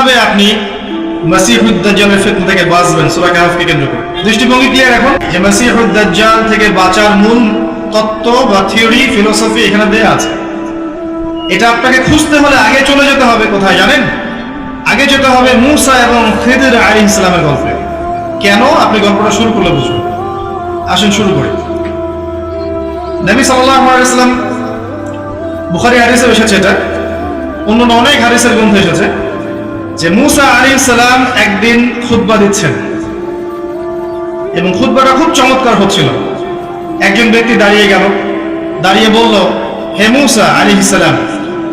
কীভাবে আপনি থেকে বাঁচবেন? কেন্দ্র করে। দৃষ্টিভঙ্গি ক্লিয়ার এখন? যে থেকে বাঁচার মূল তত্ত্ব বা থিওরি ফিলোসফি এখানে আছে। এটা আপনাকে খুঁজতে হলে আগে চলে যেতে হবে কোথায় জানেন? আগে যেতে হবে এবং আলী ইসলামের গল্পে। কেন? আপনি গল্পটা শুরু করলে বুঝবেন। আসেন শুরু করি। নবী সাল্লাল্লাহু আলাইহি সাল্লাম বুখারী হাদিসে এসেছে এটা। অন্য অনেক হাদিসের গ্রন্থে এসেছে। যে মুসা আলী সালাম একদিন খুতবা দিচ্ছেন। এবং খুতবাটা খুব চমৎকার হচ্ছিল। একজন ব্যক্তি দাঁড়িয়ে গেল, দাঁড়িয়ে বলল, হে মুসা আলী সালাম,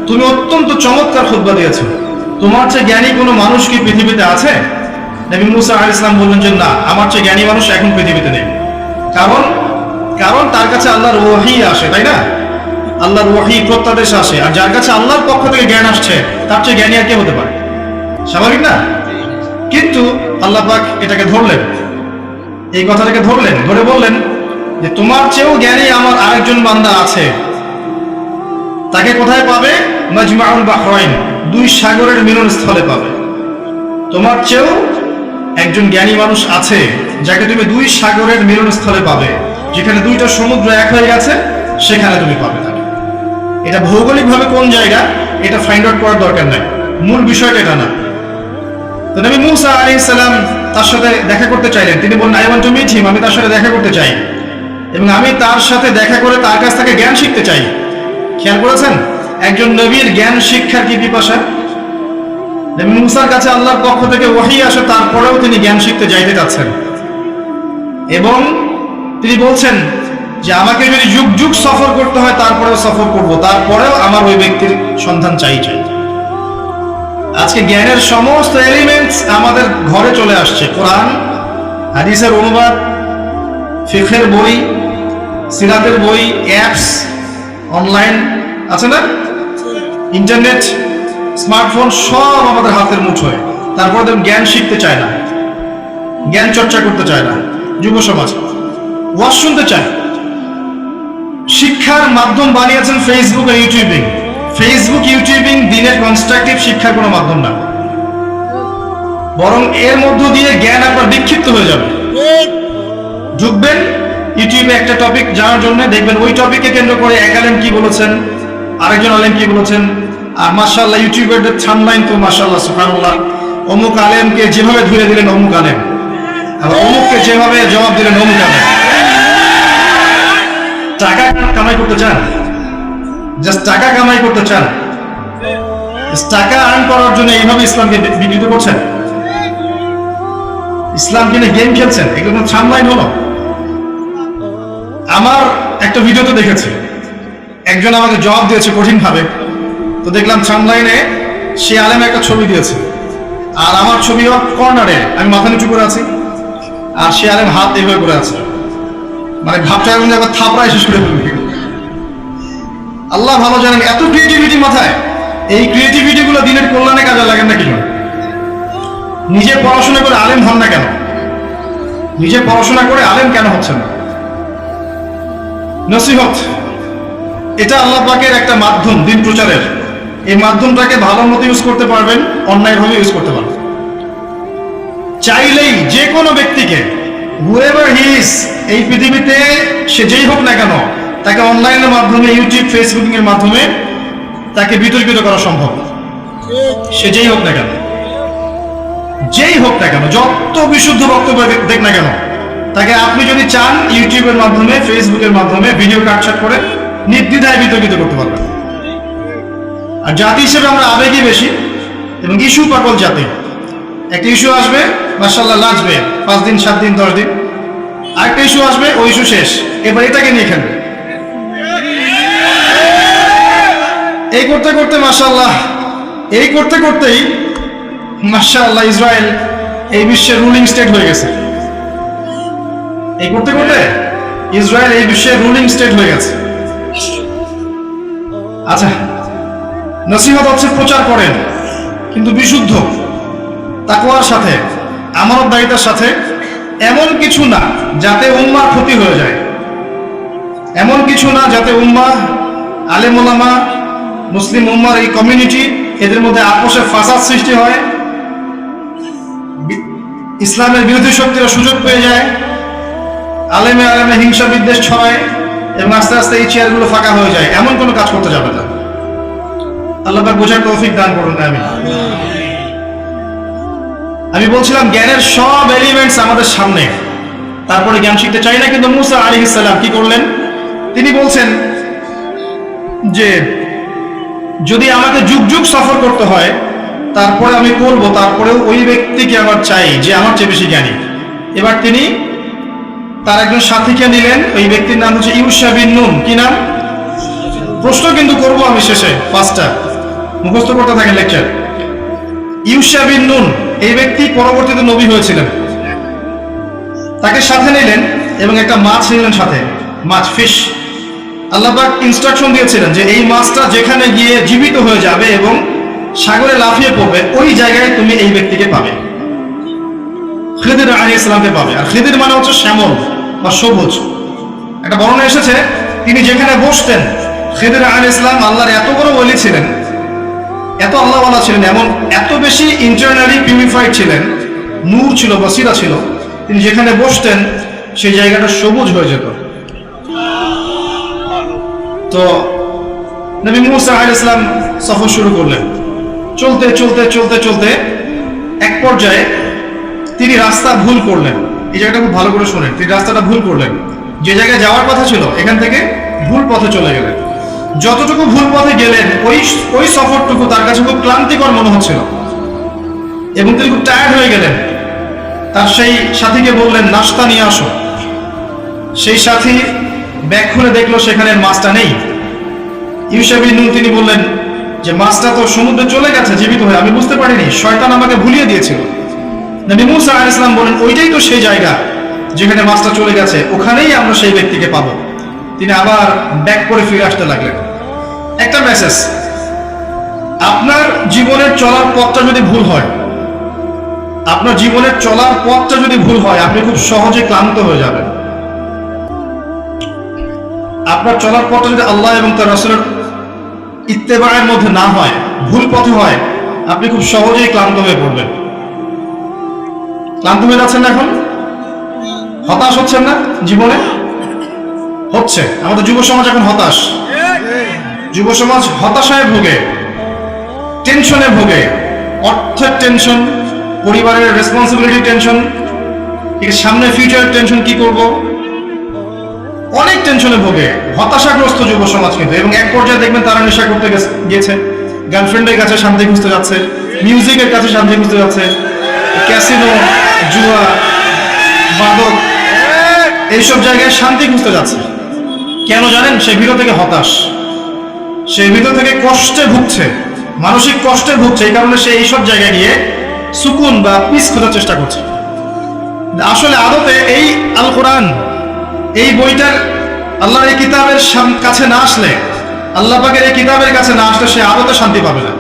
তুমি অত্যন্ত চমৎকার খুতবা দিয়েছ। তোমার চেয়ে জ্ঞানী কোনো মানুষ কি পৃথিবীতে আছে? নবী মুসা আলী ইসলাম বললেন যে, না, আমার চেয়ে জ্ঞানী মানুষ এখন পৃথিবীতে নেই। কারণ কারণ তার কাছে আল্লাহর ওয়াহি আসে, তাই না? আল্লাহর ওয়াহি প্রত্যাদেশ আসে। আর যার কাছে আল্লাহর পক্ষ থেকে জ্ঞান আসছে, তার চেয়ে জ্ঞানী আর কে হতে পারে? স্বাভাবিক না? কিন্তু আল্লাহ পাক এটাকে ধরলেন। এই কথাটাকে ধরলেন, ধরে বললেন যে, তোমার চেয়েও জ্ঞানী আমার আরেকজন বান্দা আছে। তাকে কোথায় পাবে? মাজমাউল বাহরাইন, দুই সাগরের মিলনস্থলে পাবে। তোমার চেয়েও একজন জ্ঞানী মানুষ আছে, যাকে তুমি দুই সাগরের মিলনস্থলে পাবে। যেখানে দুইটা সমুদ্র এক হয়ে গেছে, সেখানে তুমি পাবে তাকে। এটা ভৌগোলিকভাবে কোন জায়গা? এটা ফাইন্ড আউট করার দরকার নাই। মূল বিষয়টা এটা না। তো নবী মুসা আলী সালাম তার সাথে দেখা করতে চাইলেন। তিনি বললেন, I want to meet him, আমি তার সাথে দেখা করতে চাই। এবং আমি তার সাথে দেখা করে তার কাছ থেকে জ্ঞান শিখতে চাই। খেয়াল করেছেন? একজন নবীর জ্ঞান শিক্ষার কি পিপাসা? নবী মুসার কাছে আল্লাহর পক্ষ থেকে ওয়াহি আসে, তারপরেও তিনি জ্ঞান শিখতে যাইতে চাচ্ছেন। এবং তিনি বলছেন যে, আমাকে যদি যুগ যুগ সফর করতে হয়, তারপরেও সফর করব। তারপরেও আমার ওই ব্যক্তির সন্ধান চাই চাই। আজকে জ্ঞানের সমস্ত এলিমেন্টস আমাদের ঘরে চলে আসছে। কোরআন, হাদিসের অনুবাদ, ফিখের বই, সিরাতের বই অ্যাপস অনলাইন আছে না? ইন্টারনেট স্মার্টফোন সব আমাদের হাতের মুঠোয়। তারপরে দেখুন জ্ঞান শিখতে চায় না। জ্ঞান চর্চা করতে চায় না। যুব সমাজ, ওয়াজ শুনতে চায়। শিক্ষার মাধ্যম বানিয়েছেন ফেসবুক আর ইউটিউবিং ফেসবুক ইউটিউবিং দিনের কনস্ট্রাকটিভ শিক্ষার কোনো মাধ্যম না। বরং এর মধ্য দিয়ে জ্ঞান আপনার বিক্ষিপ্ত হয়ে যাবে। ঢুকবেন ইউটিউবে একটা টপিক জানার জন্য দেখবেন ওই টপিককে কেন্দ্র করে এক আলেম কি বলেছেন, আরেকজন আলেম কি বলেছেন, আর মার্শাল্লাহ ইউটিউবের থামলাইন তো মার্শাল্লাহ সুফানুল্লাহ অমুক আলেমকে যেভাবে ধুয়ে দিলেন, অমুক আলেম। আবার অমুককে যেভাবে জবাব দিলেন, অমুক আলেম। টাকা কামাই করতে চান? জাস্ট টাকা কামাই করতে চান। টাকা আর্ন করার জন্য এইভাবে ইসলামকে বিকৃত করছেন? ইসলাম কিনে গেম খেলছেন? এগুলো সামলাইন হলো? আমার একটা ভিডিওতে দেখেছি। একজন আমাকে জবাব দিয়েছে কঠিন ভাবে তো দেখলাম সামলাইনে সে আলেম একটা ছবি দিয়েছে। আর আমার ছবি কর্নারে আমি মাথা নিচু করে আছি। আর সে আলেম হাত এভাবে করে আছে। মানে ভাবটা এমন একবার থাপড়ায় শেষ করে ফেলবে। আল্লাহ ভালো জানেন, এত ক্রিয়েটিভিটি মাথায়। এই ক্রিয়েটিভিটি গুলো দিনের কল্যাণে কাজে লাগে না কেন? নিজে পড়াশোনা করে আলেম হন না কেন? নিজে পড়াশোনা করে আলেম কেন হচ্ছেন? না নসিহত, এটা আল্লাহ পাকের একটা মাধ্যম, দিন প্রচারের। এই মাধ্যমটাকে ভালো মতো ইউজ করতে পারবেন অন্যায়ভাবে ইউজ করতে পারবেন। চাইলেই যে কোনো ব্যক্তিকে হুয়েভার হিস এই পৃথিবীতে সে যেই হোক না কেন তাকে অনলাইনের মাধ্যমে ইউটিউব ফেসবুকিং এর মাধ্যমে তাকে বিতর্কিত করা সম্ভব সে যেই হোক না কেন, যেই হোক না কেন, যত বিশুদ্ধ বক্তব্য দেখ- না কেন, তাকে আপনি যদি চান ইউটিউবের মাধ্যমে ফেসবুকের মাধ্যমে ভিডিও কাটছাট করে নির্দ্বিধায় বিতর্কিত করতে পারবেন। আর জাতি হিসেবে আমরা আবেগই বেশি এবং ইস্যু পাগল জাতি। একটা ইস্যু আসবে মার্শাল্লাহ নাচবে, পাঁচ দিন, সাত দিন, দশ দিন। আরেকটা ইস্যু আসবে ওই ইস্যু শেষ। এবার এটাকে নিয়ে খেলবে। এই করতে করতে মার্শাল্লাহ এই করতে করতেই মার্শাল্লাহ ইসরায়েল এই বিশ্বের রুলিং স্টেট হয়ে গেছে। এই করতে করতে ইসরায়েল এই বিশ্বের রুলিং স্টেট হয়ে গেছে। আচ্ছা নসিহত হচ্ছে প্রচার করেন, কিন্তু বিশুদ্ধ, তাকওয়ার সাথে, আমানতদারিতার সাথে এমন কিছু না যাতে উম্মার ক্ষতি হয়ে যায়। এমন কিছু না যাতে উম্মা আলেমোলামা মুসলিম উম্মার এই কমিউনিটি এদের মধ্যে আপোষে ফাসাদ সৃষ্টি হয়। ইসলামের বিরোধী শক্তিরা সুযোগ পেয়ে যায়। আলেমে আলেমে হিংসা বিদ্বেষ ছড়ায় এবং আস্তে আস্তে এই চেয়ারগুলো ফাঁকা হয়ে যায়। এমন কোনো কাজ করতে যাবে না। আল্লাহ বোঝার তৌফিক দান করুন আমি আমি বলছিলাম, জ্ঞানের সব এলিমেন্টস আমাদের সামনে। তারপরে জ্ঞান শিখতে চাই না, কিন্তু মুসা আলী ইসাল্লাম কি করলেন? তিনি বলছেন যে যদি আমাকে যুগ যুগ সফর করতে হয়, তারপরে আমি করব, তারপরেও ওই ব্যক্তিকে আমার চাই, যে আমার চেয়ে বেশি জ্ঞানী। এবার তিনি তার একজন সাথীকে নিলেন, ওই ব্যক্তির নাম হচ্ছে ইউসা বিন নুন। কি নাম? প্রশ্ন কিন্তু করব আমি শেষে, পাঁচটা। মুখস্থ করতে থাকেন লেকচার। ইউসা বিন নুন, এই ব্যক্তি পরবর্তীতে নবী হয়েছিলেন। তাকে সাথে নিলেন এবং একটা মাছ নিলেন সাথে, মাছ, ফিশ। আল্লাহবাক ইনস্ট্রাকশন দিয়েছিলেন যে এই মাছটা যেখানে গিয়ে জীবিত হয়ে যাবে এবং সাগরে লাফিয়ে পড়বে, ওই জায়গায় তুমি এই ব্যক্তিকে পাবে। খিদির আলী ইসলামকে পাবে। আর খিদির মানে হচ্ছে শ্যামল বা সবুজ। একটা বর্ণনা এসেছে, তিনি যেখানে বসতেন, খিদির আলী ইসলাম আল্লাহর এত বড় বলি ছিলেন, এত আল্লাহওয়ালা ছিলেন, এমন এত বেশি ইন্টারনালি পিউরিফাইড ছিলেন, নূর ছিল, বসিরা ছিল, তিনি যেখানে বসতেন, সেই জায়গাটা সবুজ হয়ে যেত। তো নবী মুসা আল ইসলাম সফর শুরু করলেন। চলতে চলতে চলতে চলতে এক পর্যায়ে তিনি রাস্তা ভুল করলেন। এই জায়গাটা খুব ভালো করে শোনেন। তিনি রাস্তাটা ভুল করলেন। যে জায়গায় যাওয়ার কথা ছিল, এখান থেকে ভুল পথে চলে গেলেন। যতটুকু ভুল পথে গেলেন, ওই ওই সফরটুকু তার কাছে খুব ক্লান্তিকর মনে হচ্ছিল। এবং তিনি খুব টায়ার্ড হয়ে গেলেন। তার সেই সাথীকে বললেন, নাস্তা নিয়ে আসো। সেই সাথী ব্যাগ খুলে দেখল সেখানে মাছটা নেই। ইউসাবি নুন তিনি বললেন, যে মাছটা তো সমুদ্রে চলে গেছে, জীবিত হয়ে। আমি বুঝতে পারিনি, শয়তান আমাকে ভুলিয়ে দিয়েছিল। নবী মুসা আলাইহিস সালাম বলেন, ওইটাই তো সেই জায়গা যেখানে মাছটা চলে গেছে, ওখানেই আমরা সেই ব্যক্তিকে পাবো। তিনি আবার ব্যাক করে ফিরে আসতে লাগলেন। একটা মেসেজ, আপনার জীবনের চলার পথটা যদি ভুল হয়, আপনার জীবনের চলার পথটা যদি ভুল হয়, আপনি খুব সহজে ক্লান্ত হয়ে যাবেন। আপনার চলার পথটা যদি আল্লাহ এবং তার রসুলের ইত্তেবায়ের মধ্যে না হয়, ভুল পথে হয়, আপনি খুব সহজেই ক্লান্ত হয়ে পড়বেন। ক্লান্ত হয়ে যাচ্ছেন না এখন? হতাশ হচ্ছেন না জীবনে? হচ্ছে। আমাদের যুব সমাজ এখন হতাশ। যুব সমাজ হতাশায় ভোগে, টেনশনে ভোগে। অর্থের টেনশন, পরিবারের রেসপন্সিবিলিটি টেনশন সামনে ফিউচার টেনশন কি করব? অনেক টেনশনে ভোগে। হতাশাগ্রস্ত যুব সমাজ কিন্তু। এবং এক পর্যায়ে দেখবেন তারা নেশা করতে গেছে- গিয়েছে। গার্লফ্রেন্ডের কাছে শান্তি খুঁজতে যাচ্ছে মিউজিকের কাছে শান্তি খুঁজতে যাচ্ছে। ক্যাসিনো জুয়া, বাদক, এইসব জায়গায় শান্তি খুঁজতে যাচ্ছে। কেন জানেন? সে ভিতর থেকে হতাশ। সে ভিতর থেকে কষ্টে ভুগছে। মানসিক কষ্টে ভুগছে। এই কারণে সে এইসব জায়গায় গিয়ে সুকুন বা পিস খোঁজার চেষ্টা করছে। আসলে আদতে এই আল কোরআন এই বইটার আল্লাহর এই কিতাবের কাছে না আসলে, আল্লাহ পাকের এই কিতাবের কাছে না আসলে সে আরও তো শান্তি পাবে না।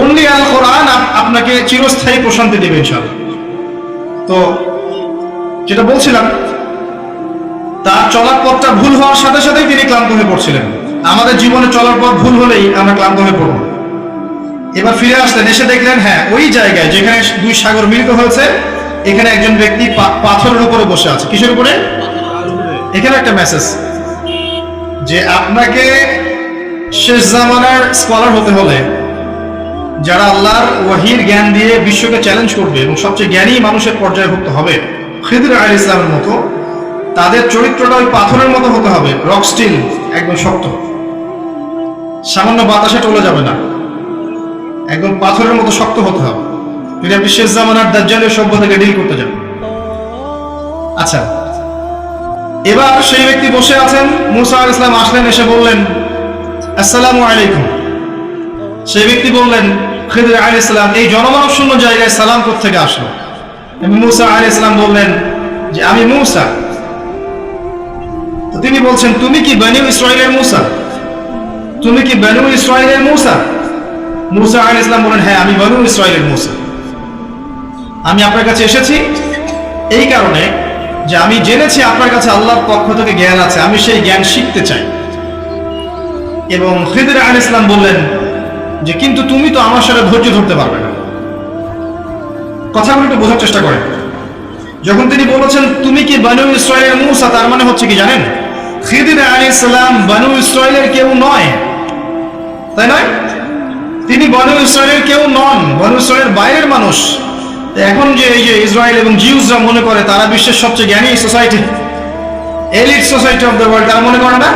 অনলি আল কোরআন আপনাকে চিরস্থায়ী প্রশান্তি দেবে ইনশাআল্লাহ তো যেটা বলছিলাম, তার চলার পথটা ভুল হওয়ার সাথে সাথেই তিনি ক্লান্ত হয়ে পড়ছিলেন। আমাদের জীবনে চলার পথ ভুল হলেই আমরা ক্লান্ত হয়ে পড়ব। এবার ফিরে আসলেন, এসে দেখলেন হ্যাঁ ওই জায়গায় যেখানে দুই সাগর মিলিত হয়েছে, এখানে একজন ব্যক্তি পাথরের উপরে বসে আছে। কিসের উপরে? এখানে একটা মেসেজ যে আপনাকে শেষ জামানার স্কলার হতে হলে যারা আল্লাহর ওয়াহির জ্ঞান দিয়ে বিশ্বকে চ্যালেঞ্জ করবে এবং সবচেয়ে জ্ঞানী মানুষের পর্যায়ে পর্যায়ভুক্ত হবে খিদির আল ইসলামের মতো, তাদের চরিত্রটা ওই পাথরের মতো হতে হবে রক স্টিল একদম শক্ত। সামান্য বাতাসে টলে যাবে না। একদম পাথরের মতো শক্ত হতে হবে। যদি আপনি শেষ জামানার দাজ্জালের সভ্যতাকে ডিল করতে যান। আচ্ছা এবার সেই ব্যক্তি বসে আছেন। মুসা আল ইসলাম আসলেন, এসে বললেন, আসসালামু আলাইকুম। সেই ব্যক্তি বললেন, খিদির আলী ইসলাম, এই জনমানব শূন্য জায়গায় সালাম থেকে আসলো? মুসা আলী ইসলাম বললেন, যে আমি মুসা। তিনি বলছেন, তুমি কি বেনু ইসরায়েলের মুসা? তুমি কি বেনু ইসরায়েলের মুসা? মুসা আলী ইসলাম বলেন হ্যাঁ আমি বেনু ইসরায়েলের মুসা। আমি আপনার কাছে এসেছি এই কারণে যে আমি জেনেছি আপনার কাছে আল্লাহর পক্ষ থেকে জ্ঞান আছে, আমি সেই জ্ঞান শিখতে চাই। এবং খিদির আল ইসলাম বললেন যে, কিন্তু তুমি তো আমার সাথে ধৈর্য ধরতে পারবে না। কথাগুলো একটু বোঝার চেষ্টা করেন। যখন তিনি বলেছেন, তুমি কি বানু ইসরায়েলের মুসা? তার মানে হচ্ছে কি জানেন? খিদির আলী ইসলাম বানু ইসরায়েলের কেউ নয়। তাই নয়? তিনি বনু ইসরায়েলের কেউ নন, বনু ইসরায়েলের বাইরের মানুষ। এখন যে এই যে ইসরায়েল এবং জিউসরা মনে করে, তারা বিশ্বের সবচেয়ে জ্ঞানী society elite society of the world তারা মনে করে না?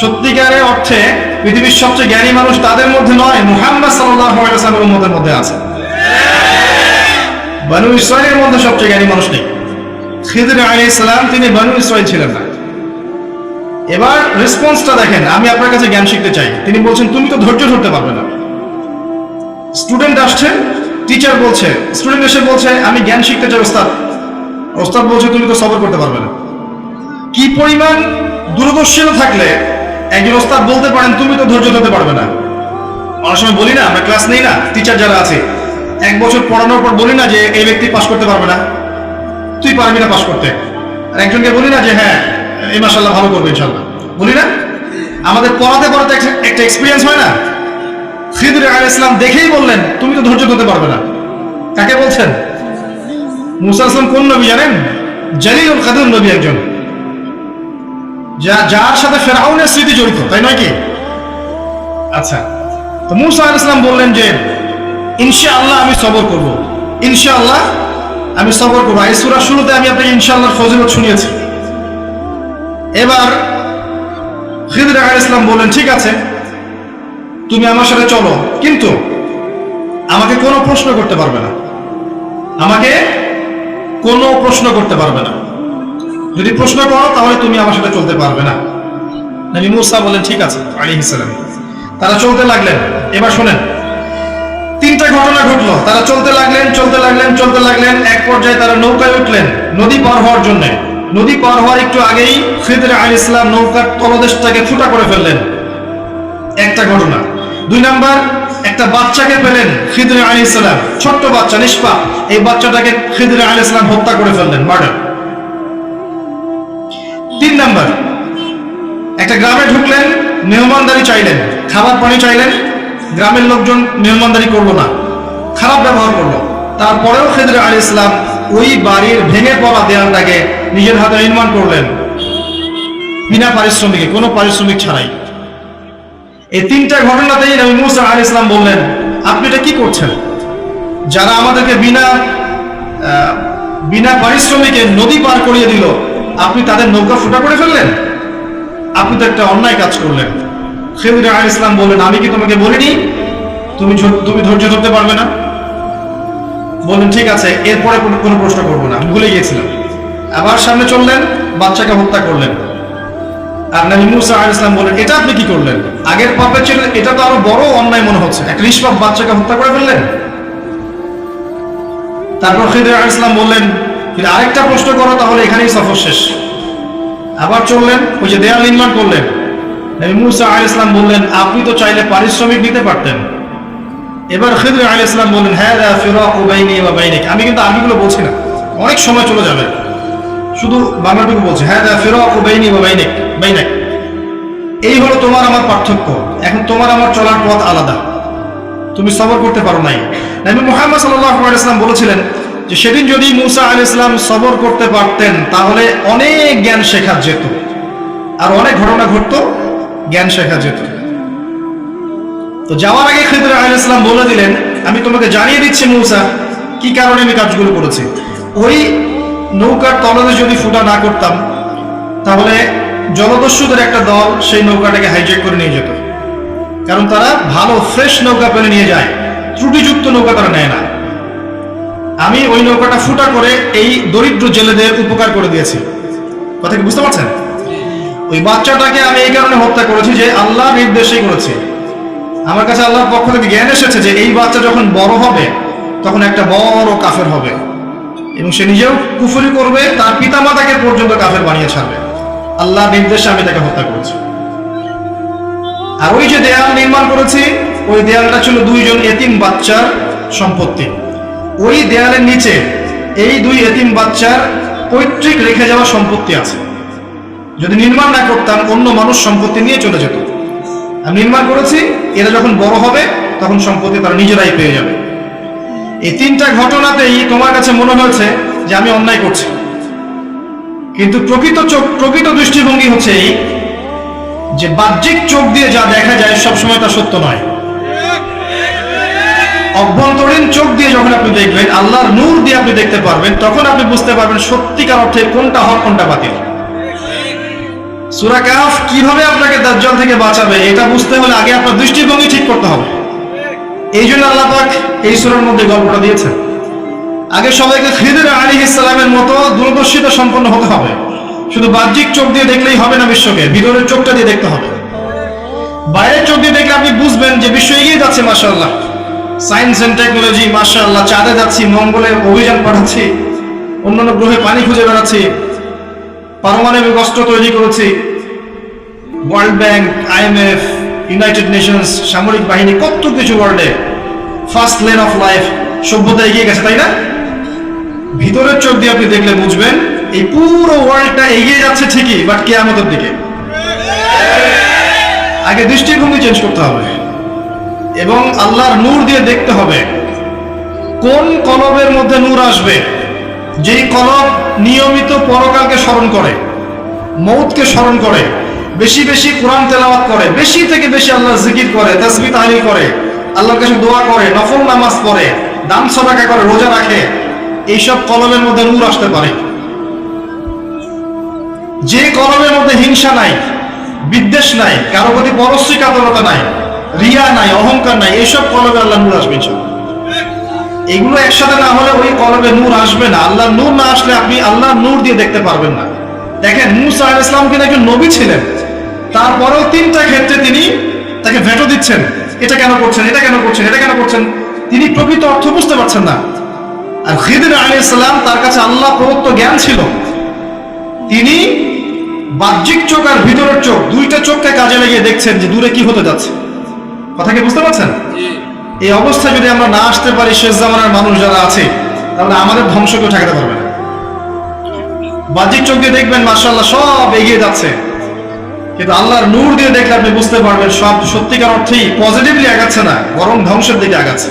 সত্যিকারের অর্থে পৃথিবীর সবচেয়ে জ্ঞানী মানুষ তাদের মধ্যে নয়, মুহাম্মদ আলাইহি উম্মতের মধ্যে আছে। বানু ইসরায়েলের মধ্যে সবচেয়ে জ্ঞানী মানুষ নেই খিদর আলাইহিস সালাম, তিনি বানু ইসরায়েল ছিলেন না। এবার রেসপন্সটা দেখেন, আমি আপনার কাছে জ্ঞান শিখতে চাই। তিনি বলছেন, তুমি তো ধৈর্য ধরতে পারবে না। স্টুডেন্ট আসছে টিচার বলছে স্টুডেন্ট এসে বলছে, আমি জ্ঞান শিখতে চাই ওস্তাদ। ওস্তাদ বলছে, তুমি তো সবর করতে পারবে না। কি পরিমাণ দূরদর্শীতা থাকলে একজন ওস্তাদ বলতে পারেন, তুমি তো ধৈর্য ধরতে পারবে না। অনেক সময় বলি না, আমরা ক্লাস নেই না টিচার যারা আছে, এক বছর পড়ানোর পর বলি না যে, এই ব্যক্তি পাশ করতে পারবে না। তুই পারবি না পাশ করতে। আর একজনকে বলি না যে হ্যাঁ এই মাসাল্লাহ ভালো করবে ইনশাল্লাহ বলি না? আমাদের পড়াতে পড়াতে একটা এক্সপিরিয়েন্স হয় না? খিদুর আল ইসলাম দেখেই বললেন, তুমি তো ধৈর্য ধরতে পারবে না। কাকে বলছেন? মুসা কোন নবী জানেন? জালিউল কাদুর নবী একজন। যা, যার সাথে ফেরাউনের স্মৃতি জড়িত, তাই নয় কি? আচ্ছা তো মুসা আল ইসলাম বললেন যে, ইনশাআল্লাহ আমি সবর করব। ইনশাআল্লাহ আমি সবর করব। এই সূরা শুরুতে আমি আপনাকে ইনশাআল্লাহর ফজিলত শুনিয়েছি। এবার খিদর আল ইসলাম বললেন, ঠিক আছে তুমি আমার সাথে চলো। কিন্তু আমাকে কোনো প্রশ্ন করতে পারবে না। আমাকে কোনো প্রশ্ন করতে পারবে না। যদি প্রশ্ন করো, তাহলে তুমি আমার সাথে চলতে পারবে না। নবী মুসা বলেন ঠিক আছে। আলাইহিস সালাম। তারা চলতে লাগলেন। এবার শোনেন, তিনটা ঘটনা ঘটলো। তারা চলতে লাগলেন চলতে লাগলেন চলতে লাগলেন। এক পর্যায়ে তারা নৌকায় উঠলেন, নদী পার হওয়ার জন্য। নদী পার হওয়ার একটু আগেই খিদর আল ইসলাম নৌকার তলদেশটাকে ফুটা করে ফেললেন। একটা ঘটনা। দুই নাম্বার, একটা বাচ্চাকে পেলেন খিদর আলী ইসলাম ছোট্ট বাচ্চা, নিষ্পাপ। এই বাচ্চাটাকে খিদর আলী ইসলাম হত্যা করে ফেললেন, মার্ডার। তিন নাম্বার, একটা গ্রামে ঢুকলেন, মেহমানদারি চাইলেন, খাবার পানি চাইলেন, গ্রামের লোকজন মেহমানদারি করল না, খারাপ ব্যবহার করল। তারপরেও খেদর আলী ইসলাম ওই বাড়ির ভেঙে পড়া দেয়ালটাকে নিজের হাতে নির্মাণ করলেন। বিনা পারিশ্রমিকে, কোনো পারিশ্রমিক ছাড়াই। এই তিনটা ঘটনাতেই নবী মুসা আলী ইসলাম বললেন, আপনি এটা কি করছেন? যারা আমাদেরকে বিনা বিনা পারিশ্রমিকে নদী পার করিয়ে দিল, আপনি তাদের নৌকা ফুটা করে ফেললেন? আপনি তো একটা অন্যায় কাজ করলেন। খেদির আল ইসলাম বললেন, আমি কি তোমাকে বলিনি? তুমি তুমি ধৈর্য ধরতে পারবে না? বললেন, ঠিক আছে, এরপরে কোনো প্রশ্ন করব না। ভুলে গিয়েছিলাম। আবার সামনে চললেন, বাচ্চাকে হত্যা করলেন। আর নবী মুসা আল ইসলাম বললেন এটা আপনি কি করলেন? আগের পাপে ছিল, এটা তো আরও বড় অন্যায় মনে হচ্ছে। একটা নিষ্পাপ বাচ্চাকে হত্যা করে ফেললেন। তারপর খিদির আল ইসলাম বললেন "যদি আরেকটা প্রশ্ন করো, তাহলে এখানেই সফর শেষ। আবার চললেন, ওই যে দেয়াল নির্মাণ করলেন। নবী মুসা আল ইসলাম বললেন, আপনি তো চাইলে পারিশ্রমিক দিতে পারতেন। এবার খিদির আল ইসলাম বললেন হ্যাঁ ফিরাক বাইনি বা বাইনিক। আমি কিন্তু আরবিগুলো বলছি না। অনেক সময় চলে যাবে। শুধু বাংলাটুকু বলছে হ্যাঁ ফিরাক বাইনি বা বাইনিক, বাইনাক। এই হলো তোমার আমার পার্থক্য। এখন তোমার আমার চলার পথ আলাদা। তুমি সবর করতে পারো নাই। নবী মুহাম্মদ ওয়াসাল্লাম বলেছিলেন যে, সেদিন যদি মুসা আলাইহিস সালাম সবর করতে পারতেন, তাহলে অনেক জ্ঞান শেখা যেত। আর অনেক ঘটনা ঘটতো, জ্ঞান শেখা যেত। তো যাওয়ার আগে খিদর আলাইহিস সালাম বলে দিলেন, আমি তোমাকে জানিয়ে দিচ্ছি মুসা, কি কারণে আমি কাজগুলো করেছি? ওই নৌকার তলদে যদি ফুটা না করতাম, তাহলে জলদস্যুদের একটা দল সেই নৌকাটাকে হাইজ্যাক করে নিয়ে যেত। কারণ তারা ভালো ফ্রেশ নৌকা পেলে নিয়ে যায়। ত্রুটিযুক্ত নৌকা তারা নেয় না। আমি ওই নৌকাটা ফুটা করে এই দরিদ্র জেলেদের উপকার করে দিয়েছি। কথা কি বুঝতে পারছেন? ওই বাচ্চাটাকে আমি এই কারণে হত্যা করেছি যে আল্লাহ নির্দেশেই করেছি। আমার কাছে আল্লাহর পক্ষ থেকে জ্ঞান এসেছে যে এই বাচ্চা যখন বড় হবে, তখন একটা বড় কাফের হবে। এবং সে নিজেও কুফুরি করবে, তার পিতামাতাকে পর্যন্ত কাফের বানিয়ে ছাড়বে। আল্লাহ নির্দেশে আমি তাকে হত্যা করেছি। আর ওই যে দেয়াল নির্মাণ করেছি, ওই দেয়ালটা ছিল দুইজন এতিম বাচ্চার সম্পত্তি। ওই দেয়ালের নিচে এই দুই এতিম বাচ্চার পৈতৃক রেখে যাওয়া সম্পত্তি আছে। যদি নির্মাণ না করতাম, অন্য মানুষ সম্পত্তি নিয়ে চলে যেত। আমি নির্মাণ করেছি এরা যখন বড় হবে, তখন সম্পত্তি তারা নিজেরাই পেয়ে যাবে। এই তিনটা ঘটনাতেই তোমার কাছে মনে হয়েছে যে আমি অন্যায় করছি। কিন্তু প্রকৃত চোখ, প্রকৃত দৃষ্টিভঙ্গি হচ্ছে এই যে বাহ্যিক চোখ দিয়ে যা দেখা যায় সবসময় তা সত্য নয়। অভ্যন্তরীণ চোখ দিয়ে যখন আপনি দেখবেন, আল্লাহর নূর দিয়ে আপনি দেখতে পারবেন, তখন আপনি বুঝতে পারবেন সত্যিকার অর্থে কোনটা হক, কোনটা বাতিল। সুরা কাফ কীভাবে আপনাকে দাজ্জাল থেকে বাঁচাবে, এটা বুঝতে হলে আগে আপনার দৃষ্টিভঙ্গি ঠিক করতে হবে। এই জন্য আল্লাহ পাক এই সুরার মধ্যে গল্পটা দিয়েছেন। আগে সবাইকে খিদির আলী ইসলামের মতো দূরদর্শিতা সম্পন্ন হতে হবে। শুধু বাহ্যিক চোখ দিয়ে দেখলেই হবে না বিশ্বকে, ভিতরের চোখটা দিয়ে দেখতে হবে। বাইরের চোখ দিয়ে দেখলে আপনি বুঝবেন যে বিশ্ব এগিয়ে যাচ্ছে মাসাল্লাহ সায়েন্স এন্ড টেকনোলজি মাসাল্লাহ চাঁদে যাচ্ছি মঙ্গলে অভিযান পাঠাচ্ছি, অন্যান্য গ্রহে পানি খুঁজে বেড়াচ্ছি, পারমাণবিক অস্ত্র তৈরি করেছি, World Bank IMF United Nations সামরিক বাহিনী কত কিছু ওয়ার্ল্ডে ফার্স্ট লেন অফ লাইফ সভ্যতা এগিয়ে গেছে, তাই না? ভিতরের চোখ দিয়ে আপনি দেখলে বুঝবেন, এই পুরো ওয়ার্ল্ডটা এগিয়ে যাচ্ছে ঠিকই বাট কে আমাদের দিকে। আগে দৃষ্টিভঙ্গি চেঞ্জ করতে হবে এবং আল্লাহর নূর দিয়ে দেখতে হবে কোন কলবের মধ্যে নূর আসবে। যেই কলব নিয়মিত পরকালকে স্মরণ করে, মৌতকে স্মরণ করে বেশি বেশি কোরআন তেলাওয়াত করে, বেশি থেকে বেশি আল্লাহ জিকির করে, তাসবি, তাহলিল করে, আল্লাহর কাছে দোয়া করে, নফল নামাজ পড়ে, দান সদাকা করে, রোজা রাখে, এইসব কলমের মধ্যে নূর আসতে পারে। যে কলমের মধ্যে হিংসা নাই, বিদ্বেষ নাই, কারও প্রতি পরশ্রী কাতরতা নাই, রিয়া নাই, অহংকার নাই, এইসব কলমে আল্লাহ নূর আসবে এগুলো একসাথে না হলে ওই কলমে নূর আসবে না। আল্লাহ নূর না আসলে আপনি আল্লাহ নূর দিয়ে দেখতে পারবেন না। দেখেন, মুসা আলাইহিস ইসলাম কিন্তু একজন নবী ছিলেন। তারপরেও তিনটা ক্ষেত্রে তিনি তাকে ভেটো দিচ্ছেন। এটা কেন করছেন? এটা কেন করছেন? এটা কেন করছেন? তিনি প্রকৃত অর্থ বুঝতে পারছেন না। আর খিদির আলাইহিস সালাম তার কাছে আল্লাহ প্রদত্ত জ্ঞান ছিল। তিনি বাহ্যিক চোখ আর ভিতরের চোখ দুইটা চোখকে কাজে লাগিয়ে দেখছেন যে দূরে কি হতে যাচ্ছে। কথা কি বুঝতে পারছেন? এই অবস্থায় যদি আমরা না আসতে পারি শেষ জামানার মানুষ যারা আছে তাহলে আমাদের ধ্বংসকে ঠেকাতে পারবে না। বাহ্যিক চোখ দিয়ে দেখবেন মার্শাল্লাহ সব এগিয়ে যাচ্ছে। কিন্তু আল্লাহর নূর দিয়ে দেখলে আপনি বুঝতে পারবেন সব সত্যিকার অর্থেই পজিটিভলি আগাচ্ছে না, বরং ধ্বংসের দিকে আগাচ্ছে।